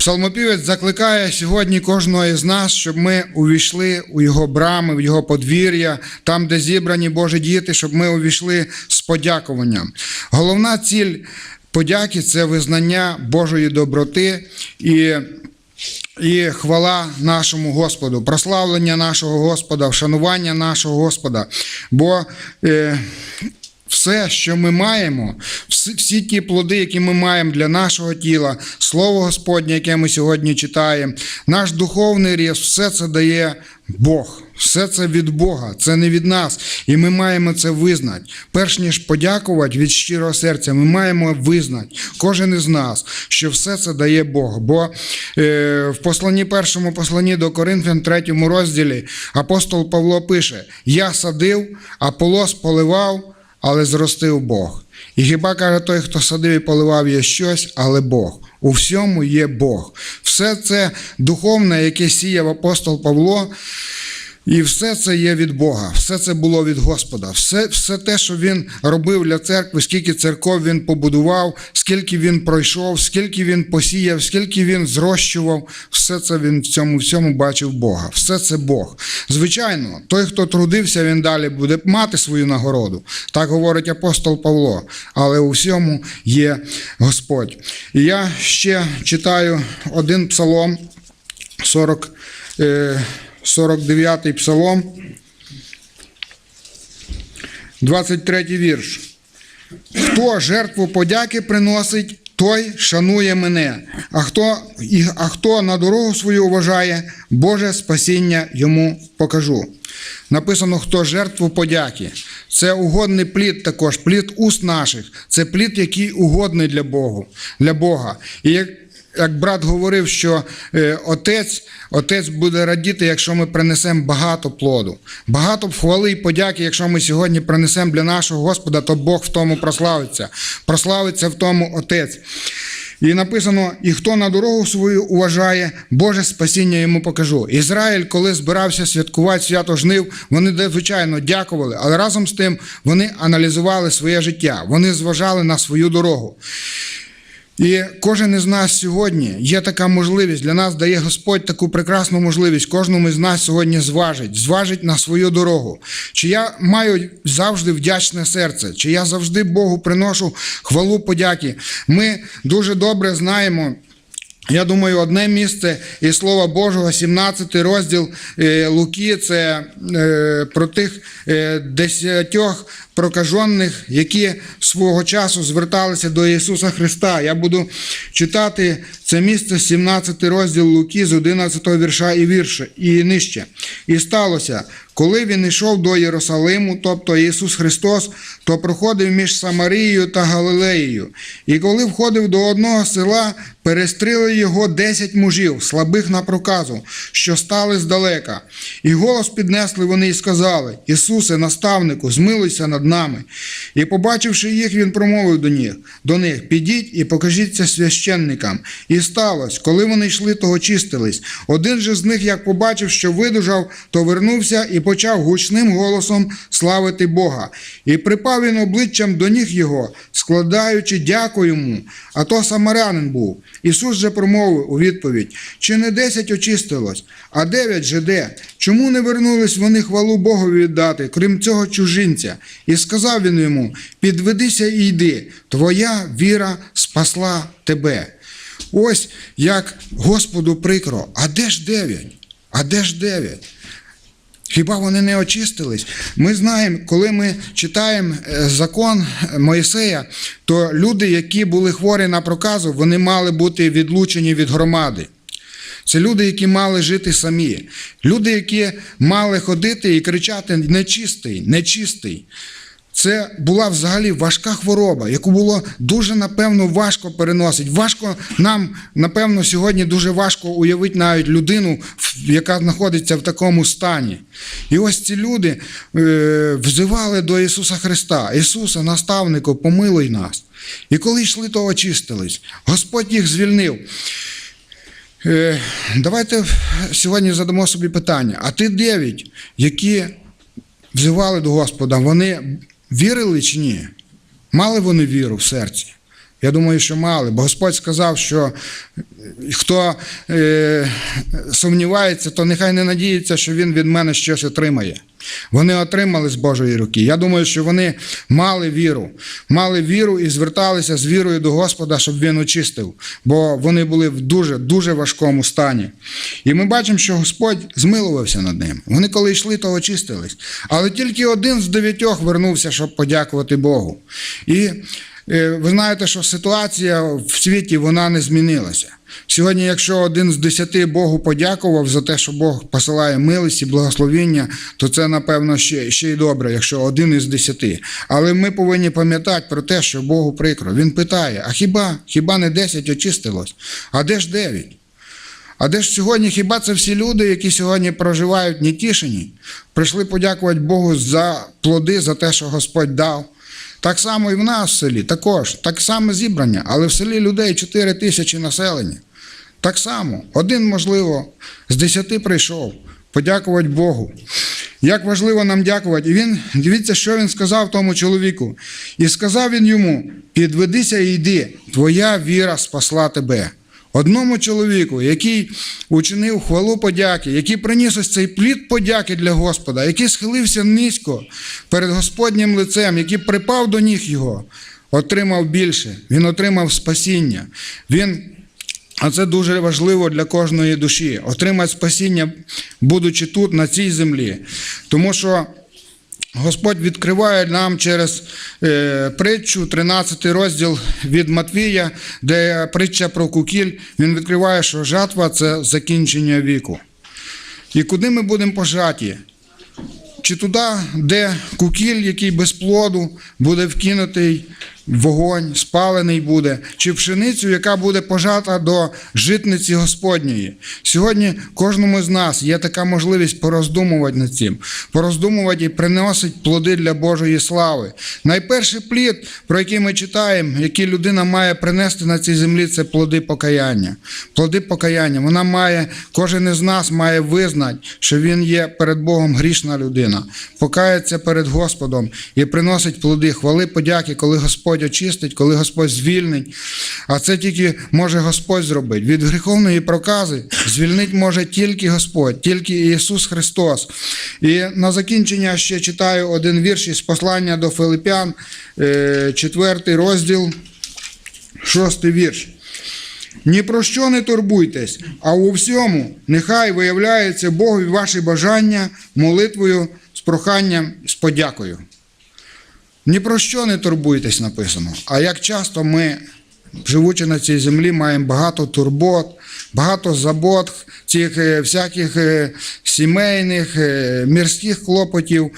Псалмопівець закликає сьогодні кожного із нас, щоб ми увійшли у його брами, в його подвір'я, там, де зібрані Божі діти, щоб ми увійшли з подякуванням. Головна ціль подяки це визнання Божої доброти і. І хвала нашому Господу, прославлення нашого Господа, вшанування нашого Господа. Бо е, все, що ми маємо, всі, ті плоди, які ми маємо для нашого тіла, Слово Господнє, яке ми сьогодні читаємо, наш духовний ріст, все це дає Бог. Все це від Бога, це не від нас. І ми маємо це визнати. Перш ніж подякувати від щирого серця, ми маємо визнати, кожен із нас, що все це дає Бог. Бо е, в посланні першому посланні до Коринфян, третьому розділі, апостол Павло пише: Я садив, Аполос поливав, але зростив Бог. І хіба каже той, хто садив і поливав, є щось, але Бог. У всьому є Бог. Все це духовне, яке сіяв апостол Павло. І все це є від Бога, все це було від Господа. Все, все те, що він робив для церкви, скільки церков він побудував, скільки він пройшов, скільки він посіяв, скільки він зрощував, все це він в цьому всьому бачив Бога. Все це Бог. Звичайно, той, хто трудився, він далі буде мати свою нагороду. Так говорить апостол Павло. Але у всьому є Господь. І я ще читаю один псалом 40. Е, 49-й псалом, 23 вірш. Хто жертву подяки приносить, той шанує мене, а хто, а хто на дорогу свою вважає, Боже спасіння йому покажу. Написано, хто жертву подяки. Це угодний плід також, плід уст наших. Це плід, який угодний для Богу, для Бога. І як як брат говорив, що е, отець, отець буде радіти, якщо ми принесемо багато плоду, багато хвали і подяки, якщо ми сьогодні принесемо для нашого Господа, то Бог в тому прославиться. Прославиться в тому Отець. І написано: і хто на дорогу свою уважає, Боже спасіння йому покажу. Ізраїль, коли збирався святкувати свято жнив, вони звичайно дякували, але разом з тим вони аналізували своє життя, вони зважали на свою дорогу. І кожен із нас сьогодні є така можливість. Для нас дає Господь таку прекрасну можливість. Кожному з нас сьогодні зважить, зважить на свою дорогу. Чи я маю завжди вдячне серце, чи я завжди Богу приношу хвалу подяки. Ми дуже добре знаємо. Я думаю, одне місце із Слова Божого, 17 розділ е, Луки, це е, про тих е, десятьох прокажених, які свого часу зверталися до Ісуса Христа. Я буду читати це місце, 17 розділ Луки з 11 вірша і вірша, і нижче. І сталося, коли він йшов до Єрусалиму, тобто Ісус Христос, то проходив між Самарією та Галилеєю. І коли входив до одного села, перестріли його десять мужів, слабих на проказу, що стали здалека. І голос піднесли вони і сказали: Ісусе, наставнику, змилуйся над нами. І, побачивши їх, він промовив до них: до них підіть і покажіться священникам. І сталося, коли вони йшли, то очистились. Один же з них, як побачив, що видужав, то вернувся і почав гучним голосом славити Бога. І припав він обличчям до ніг його, складаючи дяку йому. А то самарянин був. Ісус же промовив у відповідь: чи не десять очистилось, а дев'ять же де? Чому не вернулись вони хвалу Богові віддати, крім цього чужинця? І сказав він йому: підведися і йди, твоя віра спасла тебе. Ось як Господу прикро, а де ж дев'ять? А де ж дев'ять? Хіба вони не очистились? Ми знаємо, коли ми читаємо е, закон Моїсея, то люди, які були хворі на проказу, вони мали бути відлучені від громади. Це люди, які мали жити самі, люди, які мали ходити і кричати нечистий, нечистий. Це була взагалі важка хвороба, яку було дуже напевно важко переносити. Важко нам, напевно, сьогодні дуже важко уявити навіть людину, яка знаходиться в такому стані. І ось ці люди е, взивали до Ісуса Христа: Ісуса, наставнику, помилуй нас. І коли йшли, то очистились. Господь їх звільнив. Е, Давайте сьогодні задамо собі питання: а ти дев'ять, які взивали до Господа, вони вірили чи ні? Мали вони віру в серці? Я думаю, що мали, бо Господь сказав, що хто е, сумнівається, то нехай не надіється, що він від мене щось отримає. Вони отримали з Божої руки. Я думаю, що вони мали віру, мали віру і зверталися з вірою до Господа, щоб він очистив, бо вони були в дуже дуже важкому стані. І ми бачимо, що Господь змилувався над ними. Вони, коли йшли, то очистились. Але тільки один з дев'ятьох вернувся, щоб подякувати Богу. І е, ви знаєте, що ситуація в світі вона не змінилася. Сьогодні, якщо один з десяти Богу подякував за те, що Бог посилає милість і благословіння, то це, напевно, ще, ще й добре, якщо один із десяти. Але ми повинні пам'ятати про те, що Богу прикро. Він питає: а хіба, хіба не десять очистилось? А де ж дев'ять? А де ж сьогодні хіба це всі люди, які сьогодні проживають нетішені, прийшли подякувати Богу за плоди, за те, що Господь дав. Так само і в нас в селі, також, так само зібрання, але в селі людей 4 тисячі населення. Так само, один, можливо, з десяти прийшов подякувати Богу. Як важливо нам дякувати. І він, дивіться, що він сказав тому чоловіку. І сказав він йому: підведися і йди, твоя віра спасла тебе. Одному чоловіку, який учинив хвалу подяки, який приніс ось цей плід подяки для Господа, який схилився низько перед Господнім лицем, який припав до ніг його, отримав більше. Він отримав спасіння. Він а це дуже важливо для кожної душі отримати спасіння, будучи тут, на цій землі. Тому що Господь відкриває нам через е, притчу, 13 розділ від Матвія, де притча про кукіль, він відкриває, що жатва це закінчення віку. І куди ми будемо пожаті? Чи туди, де кукіль, який без плоду, буде вкинутий вогонь, спалений буде, чи пшеницю, яка буде пожата до житниці Господньої. Сьогодні кожному з нас є така можливість пороздумувати над цим, пороздумувати і приносить плоди для Божої слави. Найперший плід, про який ми читаємо, який людина має принести на цій землі, це плоди покаяння. Плоди покаяння. Вона має, кожен із нас має визнати, що він є перед Богом грішна людина, покається перед Господом і приносить плоди хвали, подяки, коли Господь очистить, коли Господь звільнить. А це тільки може Господь зробити. Від гріховної прокази звільнити може тільки Господь, тільки Ісус Христос. І на закінчення ще читаю один вірш із послання до Филипян, е, четвертий розділ, шостий вірш. Ні про що не турбуйтесь, а у всьому нехай виявляється Богові ваші бажання молитвою, з проханням, з подякою. Ні про що не турбуйтесь, написано. А як часто ми, живучи на цій землі, маємо багато турбот, багато забот, цих е, всяких е, сімейних, е, мірських клопотів,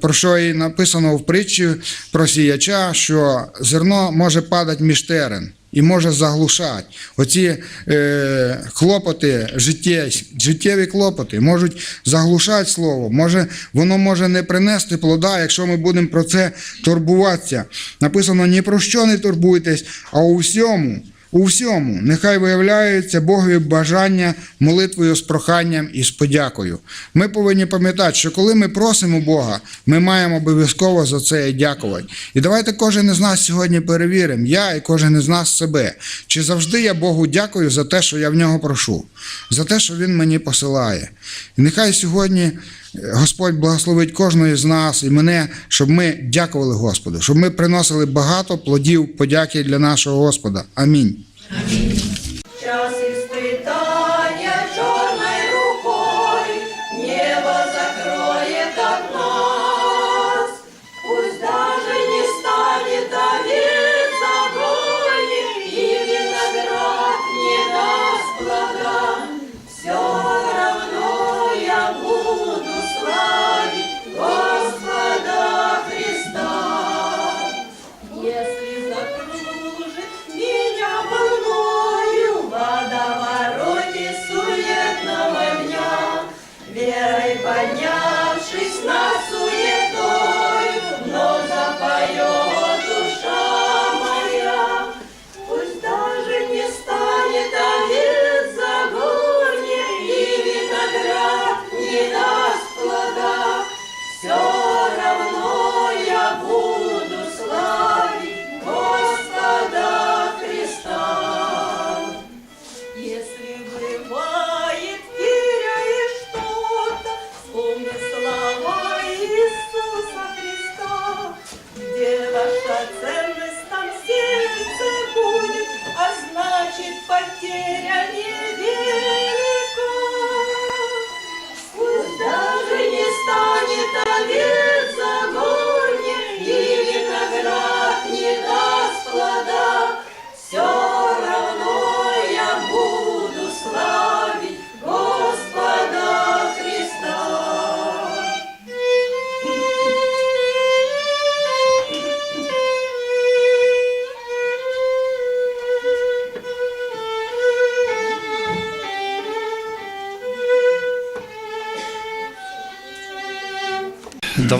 про що і написано в притчі про сіяча, що зерно може падати між терен. І може заглушати. Оці е, клопоти, життє, життєві клопоти можуть заглушати слово. Може, воно може не принести плода, якщо ми будемо про це турбуватися. Написано: ні про що не турбуйтесь, а у всьому. У всьому нехай виявляється Богові бажання молитвою з проханням і з подякою. Ми повинні пам'ятати, що коли ми просимо Бога, ми маємо обов'язково за це дякувати. І давайте кожен із нас сьогодні перевіримо, я і кожен із нас себе, чи завжди я Богу дякую за те, що я в нього прошу, за те, що Він мені посилає. І нехай сьогодні. Господь благословить кожного з нас і мене, щоб ми дякували Господу, щоб ми приносили багато плодів подяки для нашого Господа. Амінь. Час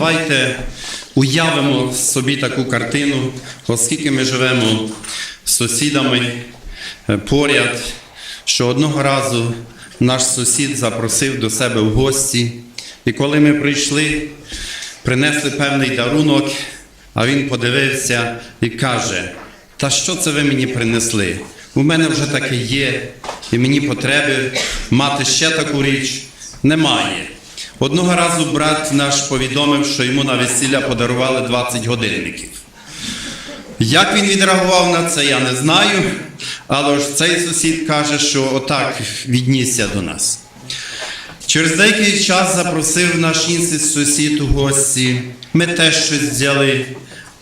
давайте уявимо собі таку картину, оскільки ми живемо з сусідами е, поряд, що одного разу наш сусід запросив до себе в гості, і коли ми прийшли, принесли певний дарунок, а він подивився і каже: Та що це ви мені принесли? У мене вже таке є, і мені потреби мати ще таку річ немає. Одного разу брат наш повідомив, що йому на весілля подарували 20 годинників. Як він відреагував на це, я не знаю, але ж цей сусід каже, що отак віднісся до нас. Через деякий час запросив наш інший сусід у гості. Ми теж щось взяли,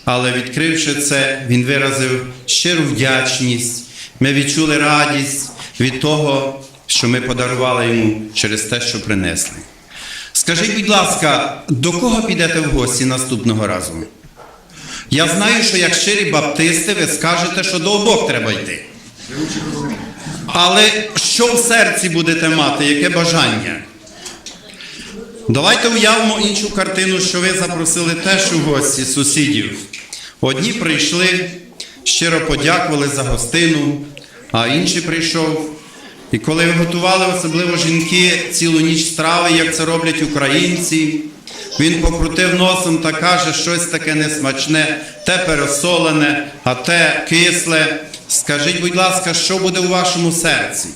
але відкривши це, він виразив щиру вдячність. Ми відчули радість від того, що ми подарували йому через те, що принесли. Скажіть, будь ласка, до кого підете в гості наступного разу? Я знаю, що як щирі баптисти, ви скажете, що до обох треба йти. Але що в серці будете мати, яке бажання? Давайте уявимо іншу картину, що ви запросили теж у гості сусідів. Одні прийшли, щиро подякували за гостину, а інший прийшов. І коли ви готували, особливо жінки, цілу ніч страви, як це роблять українці, він покрутив носом та каже, щось таке несмачне, те пересолене, а те кисле. Скажіть, будь ласка, що буде у вашому серці?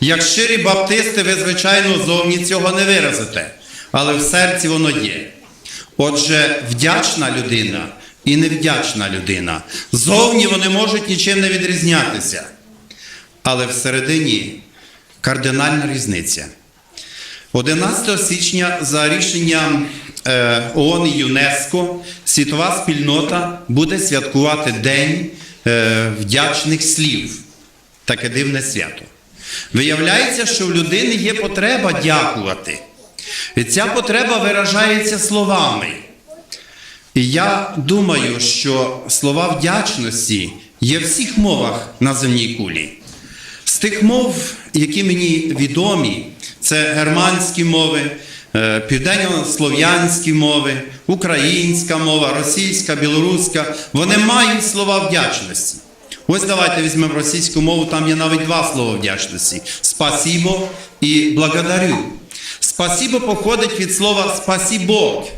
Як щирі баптисти, ви, звичайно, зовні цього не виразите, але в серці воно є. Отже, вдячна людина і невдячна людина. Зовні вони можуть нічим не відрізнятися. Але всередині кардинальна різниця. 11 січня за рішенням е, ООН і ЮНЕСКО світова спільнота буде святкувати День е, вдячних слів. Таке дивне свято. Виявляється, що в людини є потреба дякувати. І ця потреба виражається словами. І я думаю, що слова вдячності є в всіх мовах на земній кулі. Тих мов, які мені відомі, це германські мови, е, південно-слов'янські мови, українська мова, російська, білоруська, вони мають слова вдячності. Ось давайте візьмемо російську мову, там є навіть два слова вдячності: спасібо і благодарю. Спасібо походить від слова спасібок.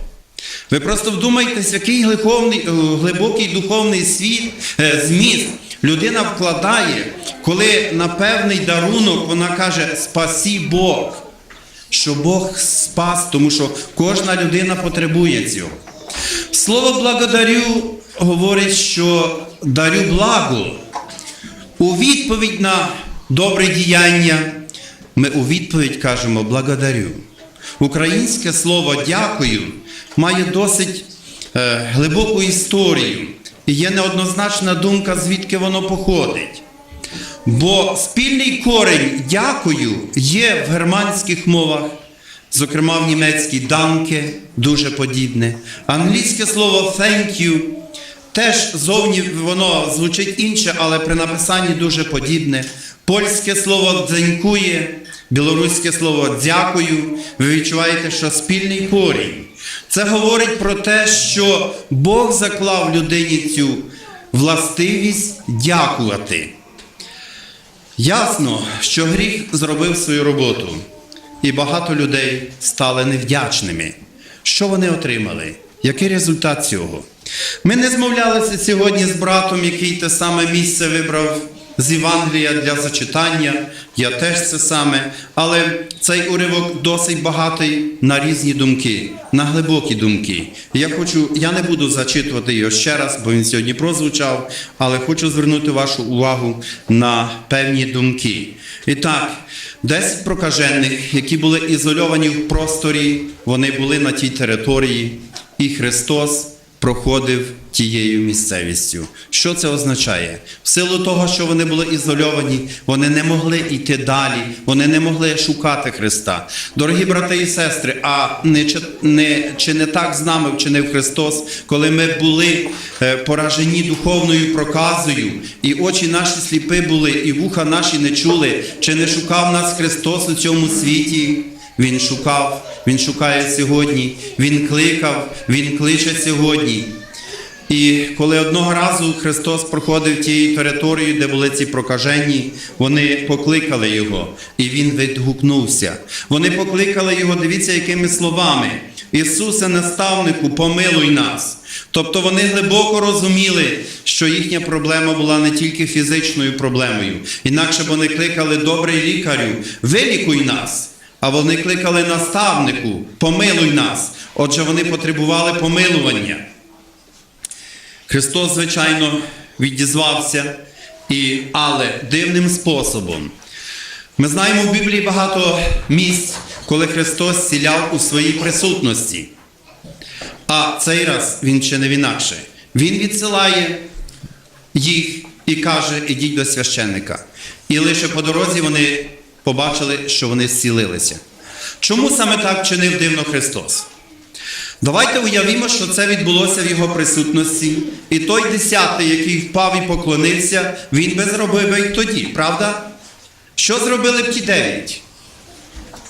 Ви просто вдумайтесь, який глибокий, глибокий духовний світ, е, зміст людина вкладає, коли на певний дарунок вона каже Спасі Бог, що Бог спас, тому що кожна людина потребує цього. Слово благодарю говорить, що дарю благо. У відповідь на добре діяння ми у відповідь кажемо благодарю. Українське слово дякую має досить е, глибоку історію. І є неоднозначна думка, звідки воно походить. Бо спільний корень дякую є в германських мовах, зокрема в німецькій данке, дуже подібне. Англійське слово thank you теж зовні воно звучить інше, але при написанні дуже подібне. Польське слово дзенькує, білоруське слово дякую. Ви відчуваєте, що спільний корінь. Це говорить про те, що Бог заклав людині цю властивість дякувати. Ясно, що гріх зробив свою роботу, і багато людей стали невдячними. Що вони отримали? Який результат цього? Ми не змовлялися сьогодні з братом, який те саме місце вибрав з Євангелія для зачитання. Я теж це саме. Але цей уривок досить багатий на різні думки, на глибокі думки. Я хочу, я не буду зачитувати його ще раз, бо він сьогодні прозвучав, але хочу звернути вашу увагу на певні думки. І так, 10 прокажених, які були ізольовані в просторі, вони були на тій території, і Христос проходив тією місцевістю. Що це означає? В силу того, що вони були ізольовані, вони не могли йти далі, вони не могли шукати Христа. Дорогі брати і сестри, а не, чи не, чи не так з нами вчинив Христос, коли ми були е, поражені духовною проказою, і очі наші сліпи були, і вуха наші не чули, чи не шукав нас Христос у цьому світі? Він шукав, Він шукає сьогодні, Він кликав, Він кличе сьогодні. І коли одного разу Христос проходив тією територією, де були ці прокажені, вони покликали Його, і Він відгукнувся. Вони покликали Його, дивіться, якими словами. Ісусе, наставнику, помилуй нас. Тобто вони глибоко розуміли, що їхня проблема була не тільки фізичною проблемою. Інакше б вони кликали добрий лікарю, вилікуй нас. А вони кликали наставнику, помилуй нас. Отже, вони потребували помилування. Христос, звичайно, відізвався, і, але дивним способом. Ми знаємо в Біблії багато місць, коли Христос сіляв у своїй присутності. А цей раз він чинив інакше. Він відсилає їх і каже: ідіть до священника. І лише по дорозі вони побачили, що вони зцілилися. Чому саме так чинив дивно Христос? Давайте уявімо, що це відбулося в його присутності, і той десятий, який впав і поклонився, він би зробив би і тоді, правда? Що зробили б ті дев'ять?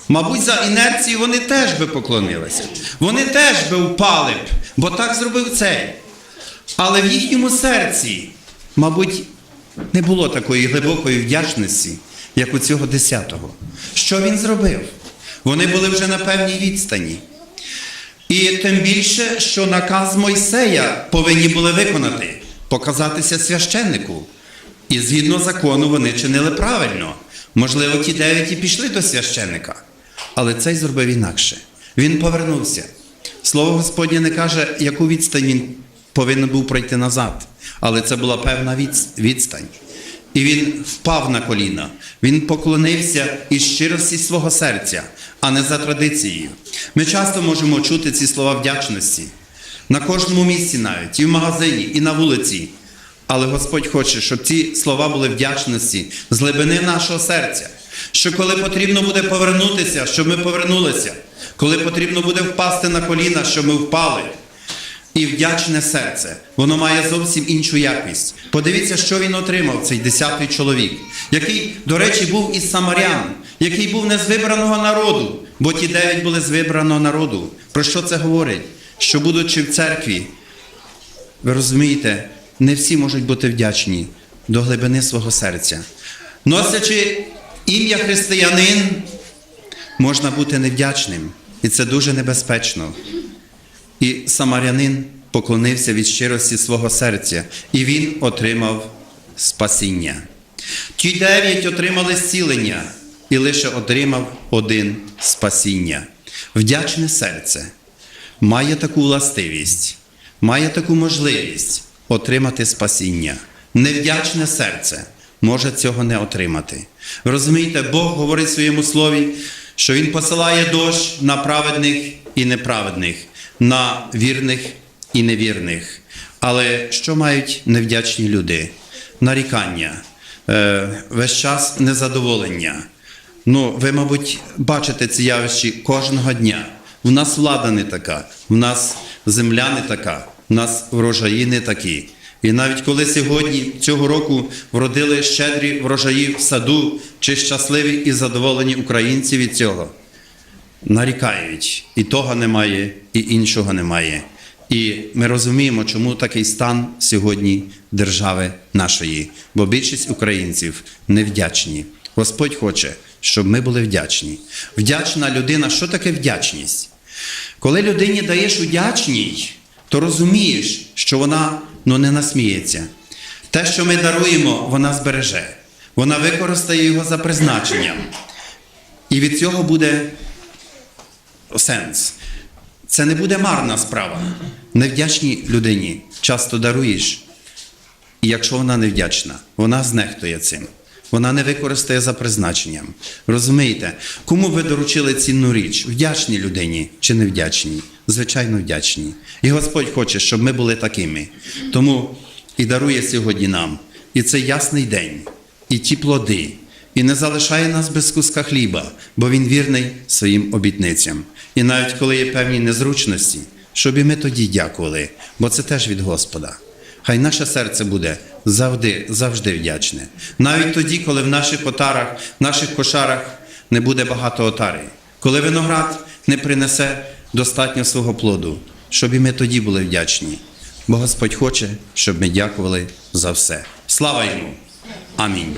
Мабуть, за інерцією вони теж би поклонилися. Вони теж би впали б, бо так зробив цей. Але в їхньому серці, мабуть, не було такої глибокої вдячності, як у цього десятого. Що він зробив? Вони були вже на певній відстані. І тим більше, що наказ Мойсея повинні були виконати, показатися священнику. І згідно закону вони чинили правильно. Можливо, ті дев'ять і пішли до священника. Але цей зробив інакше. Він повернувся. Слово Господнє не каже, яку відстань він повинен був пройти назад. Але це була певна відстань. І він впав на коліна. Він поклонився із щирості свого серця, а не за традицією. Ми часто можемо чути ці слова вдячності на кожному місці навіть, і в магазині, і на вулиці. Але Господь хоче, щоб ці слова були вдячності з глибини нашого серця. Що коли потрібно буде повернутися, щоб ми повернулися, коли потрібно буде впасти на коліна, щоб ми впали. І вдячне серце, воно має зовсім іншу якість. Подивіться, що він отримав, цей десятий чоловік, який, до речі, був із самарян, який був не з вибраного народу, бо ті дев'ять були з вибраного народу. Про що це говорить? Що, будучи в церкві, ви розумієте, не всі можуть бути вдячні до глибини свого серця. Носячи ім'я християнин, можна бути невдячним. І це дуже небезпечно. І самарянин поклонився від щирості свого серця, і він отримав спасіння. Ті дев'ять отримали зцілення, і лише отримав один спасіння. Вдячне серце має таку властивість, має таку можливість отримати спасіння. Невдячне серце може цього не отримати. Розумієте, Бог говорить в своєму слові, що Він посилає дощ на праведних і неправедних, на вірних і невірних. Але що мають невдячні люди? Нарікання, е, весь час незадоволення. Ну, ви, мабуть, бачите ці явищі кожного дня. В нас влада не така, в нас земля не така, в нас врожаї не такі. І навіть коли сьогодні цього року вродили щедрі врожаї в саду, чи щасливі і задоволені українці від цього, нарікають. І того немає, і іншого немає. І ми розуміємо, чому такий стан сьогодні держави нашої, бо більшість українців невдячні. Господь хоче, щоб ми були вдячні. Вдячна людина, що таке вдячність? Коли людині даєш удячній, то розумієш, що вона ну, не насміється. Те, що ми даруємо, вона збереже. Вона використає його за призначенням. І від цього буде сенс. Це не буде марна справа. Невдячній людині часто даруєш, і якщо вона невдячна, вона знехтує цим. Вона не використає за призначенням. Розумієте, кому ви доручили цінну річ? Вдячній людині чи невдячній? Звичайно, вдячній. І Господь хоче, щоб ми були такими. Тому і дарує сьогодні нам і цей ясний день, і ті плоди, і не залишає нас без куска хліба, бо Він вірний своїм обітницям. І навіть коли є певні незручності, щоб і ми тоді дякували, бо це теж від Господа. Хай наше серце буде завжди, завжди вдячне. Навіть тоді, коли в наших отарах, в наших кошарах не буде багато отарей. коли виноград не принесе достатньо свого плоду, щоб і ми тоді були вдячні. Бо Господь хоче, щоб ми дякували за все. Слава йому! Амінь.